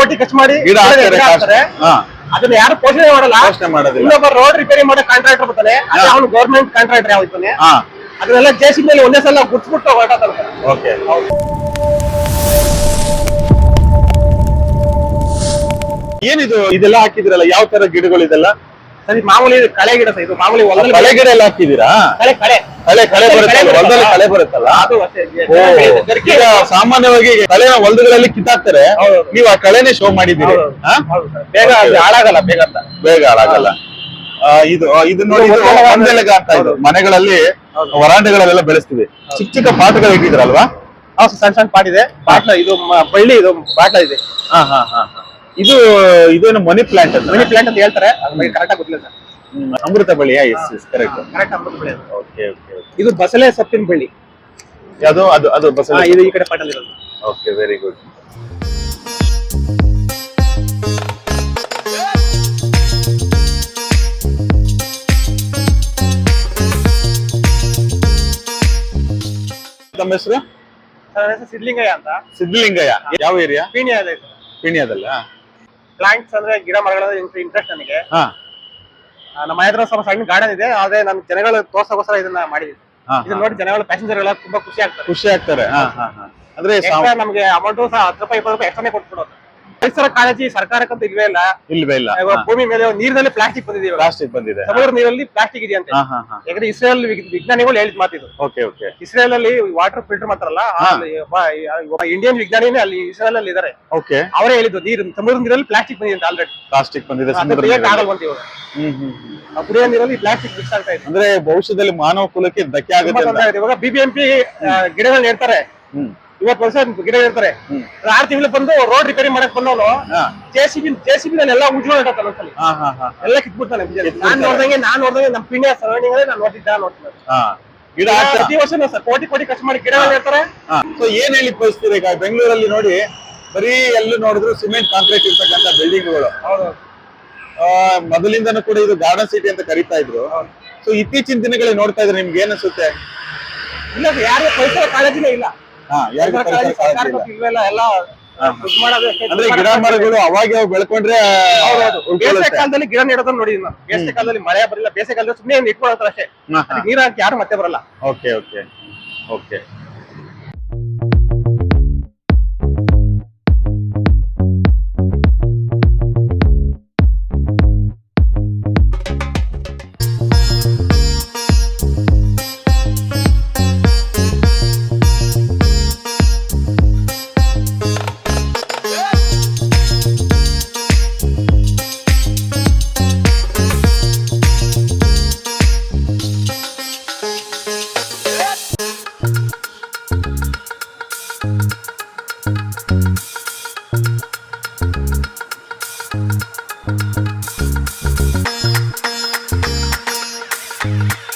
ಕೋಟಿ ಖರ್ಚು ಮಾಡಿ ಗಿಡ ಹಾಕ್ತಾರೆ ಗಿಡ ಹಾಕ್ತಾರೆ. ಹಾ. ಅದನ್ನ ಯಾರು ಪೋಷಣೆ ಮಾಡಲ್ಲ. ಯೋಚನೆ ಮಾಡೋದಿಲ್ಲ. ಇನ್ನೊಬ್ಬ ರೋಡ್ ರಿಪೇರಿ ಮಾಡೋ ಕಾಂಟ್ರಾಕ್ಟರ್ ಬರ್ತಾನೆ. ಅವ್ನು ಅವನು ಗೌರ್ಮೆಂಟ್ ಕಾಂಟ್ರಾಕ್ಟರ್ ಯಾವ ಇರ್ತಾನೆ ಹಾ. ಅದನ್ನೆಲ್ಲ ಜೆಸಿ ಮೇಲೆ ಒಂದೇ ಸಲ ಗುಡ್ಸ್ಬಿಟ್ಟು ಹೊರಟಾತಾರೆ ಓಕೆ ಏನಿದು ಇದೆಲ್ಲ ಹಾಕಿದಿರಲ್ಲ? ಯಾವ ತರ ಗಿಡಗಳು ಇದೆಲ್ಲ ಸರಿ ಮಾಮೂಲಿ ಕಳೆ ಗಿಡ ಸರ್ ಇದು ಮಾಮೂಲಿ ಹೊಲದಲ್ಲಿ ಕಳೆ ಗಿಡ ಎಲ್ಲ ಹಾಕಿದೀರಾ ಕಳೆ ಕಳೆ. ಕಳೆ ಕಳೆ ಬರುತ್ತಲ್ಲ ಕಳೆ ಹೊಲದಲ್ಲಿ? ಕಳೆ ಬರುತ್ತಲ್ಲ? ಈಗ ಸಾಮಾನ್ಯವಾಗಿ ಕಳೆನ ಹೊಲದಗಳಲ್ಲಿ ಕಿತ್ತಾಕ್ತಾರೆ. ನೀವ್ ಆ ಕಳೆನೇ ಶೋ ಮಾಡಿದ್ದೀರಿ? ಬೇಗ ಹಾಳಾಗಲ್ಲ ಬೇಗ ಅಂತ. ಬೇಗ ಹಾಳಾಗಲ್ಲ. ಇದು ಇದು ನೋಡಿ ಇದು ಒಂದೆಲೆಗ ಮನೆಗಳಲ್ಲಿ. ವರಾಂಡೆಗಳಲ್ಲೆಲ್ಲ ಬೆಳೆಸ್ತೀವಿ. ಚಿಕ್ಕ ಚಿಕ್ಕ ಪಾಟ್ಗಳು ಇಟ್ಟಿದ್ರಲ್ವಾ? ಸಣ್ಣ ಸಣ್ಣ ಸಣ್ಣ ಇದೆ. ಬಾಟ್ಲ ಇದು ಬಳ್ಳಿ ಇದು ಬಾಟ್ಲ ಇದೆ. ಹಾ ಹಾ ಹಾ. ಇದು ಇದೇನು ಮನಿ ಪ್ಲಾಂಟ್ ಮನಿ ಪ್ಲಾಂಟ್ ಅಂತ ಹೇಳ್ತಾರೆ. ಕರೆಕ್ಟ್ ಆಗಿ ಗೊತ್ತಿಲ್ಲ ಸರ್. ಅಮೃತ ಬಳಿ yes yes correct correct Amrita ಬಳಿ ಅದು. ಓಕೆ ಓಕೆ ಇದು ಬಸಳೆ ಸೊಪ್ಪಿನ ಬಳ್ಳಿ ಅದು ಅದು ಅದು ಹಾ, ಬಸಳೆ ಇದು ಈ ಕಡೆ ಪಾಟಲ್ ಇರೋದು. ಓಕೆ ವೆರಿ ಗುಡ್ ತಮ್ಮ ಹೆಸರು? ಸರ್, ಹೆಸರು ಸಿದ್ಲಿಂಗಯ್ಯ ಅಂತ. ಸಿದ್ಧಲಿಂಗಯ್ಯ. ಯಾವ ಏರಿಯಾ ಪೀಣ್ಯ ಇದೆ. ಪಿಣ್ಯದಲ್ಲ? ಪ್ಲಾಂಟ್ಸ್ ಅಂದ್ರೆ ಗಿಡ ಮರಗಳ ಇಂಟ್ರೆಸ್ಟ್ ನನಗೆ. ಹಾ. ನಮ್ಮ ಹತ್ರ ಸ್ವಲ್ಪ ಸಣ್ಣ ಗಾರ್ಡನ್ ಇದೆ ಆದ್ರೆ ನಮ್ ಜನಗಳು ತೋರ್ಸೋಕೋಸ್ಕರ ಇದನ್ನ ಮಾಡಿದ್ವಿ. ಇದನ್ನ ನೋಡಿ ಜನಗಳು ಪ್ಯಾಸೆಂಜರ್ ಎಲ್ಲ ತುಂಬಾ ಖುಷಿ ಆಗ್ತಾರೆ. ಖುಷಿ ಆಗ್ತಾರೆ. ಹಾ ಹಾ ಹಾ. ಅಂದ್ರೆ ನಮ್ಗೆ ಅಮೌಂಟ್ ಸಹ ಹತ್ತು ರೂಪಾಯಿ ಇಪ್ಪತ್ತು ರೂಪಾಯಿ ಎಕ್ಸ್ಟ್ರಾನೇ ಕೊಟ್ಬಿಡೋದು. ಪರಿಸರ ಕಾಳಜಿ ಸರ್ಕಾರಕ್ಕಂತ ಇಲ್ವೇ ಇಲ್ಲ. ಇಲ್ವೇ ಇಲ್ಲ. ಇವಾಗ ಭೂಮಿ ಮೇಲೆ ನೀರಿನಲ್ಲಿ ಪ್ಲಾಸ್ಟಿಕ್ ಬಂದಿದೆ ಇವಾಗ. ಪ್ಲಾಸ್ಟಿಕ್ ಬಂದಿದೆ. ಸಮುದ್ರ ನೀರಲ್ಲಿ ಪ್ಲಾಸ್ಟಿಕ್ ಇದೆ ಹಾ ಹಾ ಹಾ. ಯಾಕಂದ್ರೆ ಇಸ್ರೇಲ್ ವಿಗ್- ವಿಜ್ಞಾನಿಗಳು ಹೇಳಿದ ಮಾತಿದು ಓಕೆ ಓಕೆ ಇಸ್ರೇಲ್ ಅಲ್ಲಿ ವಾಟರ್ ಫಿಲ್ಟರ್ ಮಾಡ್ತಾರಲ್ಲ ಆ ಒಬ್ಬ- ಒಬ್ಬ ಇಂಡಿಯನ್ ವಿಜ್ಞಾನಿನೇ ಅಲ್ಲಿ ಇಸ್ರೇಲ್ ಅಲ್ಲಿ ಇದಾರೆ. ಓಕೆ ಅವರೇ ಹೇಳಿದ್ರು ನೀರು ಸಮುದ್ರ ನೀರಲ್ಲಿ ಪ್ಲಾಸ್ಟಿಕ್ ಬಂದಿದೆ ಆಲ್ರೆಡಿ ಪ್ಲಾಸ್ಟಿಕ್ ಬಂದಿದೆ ಸಮುದ್ರ ನೀರಲ್ಲಿ. ಆಗಲ್ಲ ಅಂತ ಇವಾಗ. ಹ್ಮ್ ಹ್ಮ್ ಹ್ಮ್. ಆ ಕುಡಿಯೋ ನೀರಲ್ಲಿ ಪ್ಲಾಸ್ಟಿಕ್ ಮಿಕ್ಸ್ ಆಗ್ತಾ ಇದೆ. ಅಂದ್ರೆ ಭವಿಷ್ಯದಲ್ಲಿ ಮಾನವ ಕುಲಕ್ಕೆ ಧಕ್ಕೆ ತುಂಬಾ ಆಗುತ್ತೆ ಅಂತ. ತೊಂದ್ರೆ. ಇವಾಗ ಬಿಬಿಎಂಪಿ ಗಿಡಗಳನ್ನ ನೆಡ್ತಾರೆ. ಹ್ಮ್. ಇವತ್ತು ವರ್ಷ ಗಿಡ ಇರ್ತಾರೆ ಆರ್ ತಿಂಗಳು ಬಂದು ರೋಡ್ ರಿಪೇರಿ ಮಾಡಕ್ ಬಂದವನು ಜೆಸಿಬಿ ಜೆಸಿಬಿ ಎಲ್ಲ ಇಡತ್ತಾನ ಒಂದ್ಸಲಿ. ಹಾ ಹಾ ಹಾ. ಎಲ್ಲ ಕಿತ್ಬಿಡ್ತಾನೆ. ನಾನ್ ನೋಡ್ದಂಗೆ ನಾನ್ ನೋಡ್ದಂಗೆ ನಮ್ ಪಿಣ್ಯ ಸರೌಂಡಿಂಗ್ ಅಲ್ಲಿ ನಾನು ನೋಡ್ತಿದ್ದ ನೋಡ್ತೀನಿ ಗಿಡ ಪ್ರತಿ ವರ್ಷ ಸರ್ ಕೋಟಿ ಕೋಟಿ ಖರ್ಚು ಮಾಡಿ ಗಿಡ ಇರ್ತಾರೆ ಸೊ ಏನ್ ಹೇಳಿ ಪರಿಸ್ಥಿತಿ ಈಗ? ಬೆಂಗಳೂರಲ್ಲಿ ನೋಡಿ ಬರೀ ಎಲ್ಲೂ ನೋಡಿದ್ರು ಸಿಮೆಂಟ್ ಕಾಂಕ್ರೀಟ್ ಇರ್ತಕ್ಕಂತ ಬಿಲ್ಡಿಂಗ್ಗಳು ಗಳು ಮೊದಲಿಂದನೂ ಕೂಡ ಇದು ಗಾರ್ಡನ್ ಸಿಟಿ ಅಂತ ಕರೀತಾ ಇದ್ರು. ಸೊ ಇತ್ತೀಚಿನ ದಿನಗಳಲ್ಲಿ ನೋಡ್ತಾ ಇದ್ರೆ ನಿಮ್ಗೆ ಏನ್ ಅನ್ಸುತ್ತೆ? ಇಲ್ಲ ಯಾರು ಪರಿಸರ ಕಾಳಜಿನೇ ಇಲ್ಲ. ಎಲ್ಲ ಅಂದ್ರೆ ಗಿಡ ಮರಗಳು ಅವಾಗ ಬೆಳ್ಕೊಂಡ್ರೆ. ಬೇಸಿಗೆ ಕಾಲದಲ್ಲಿ ಗಿಡ ನೆಡೋದನ್ನ ನೋಡಿ ಬೇಸಿಗೆ ಕಾಲದಲ್ಲಿ ಮಳೆ ಬರಲ್ಲ ಬೇಸಿಗೆ ಕಾಲದಲ್ಲಿ ಸುಮ್ಮನೆ ಇಟ್ಕೊಳತ್ರ ಅಷ್ಟೇ. ಹಾ, ಹಾ. ನೀರ್ ಹಾಕಿ ಯಾರು ಮತ್ತೆ ಬರಲ್ಲ. Okay okay. ಓಕೆ. you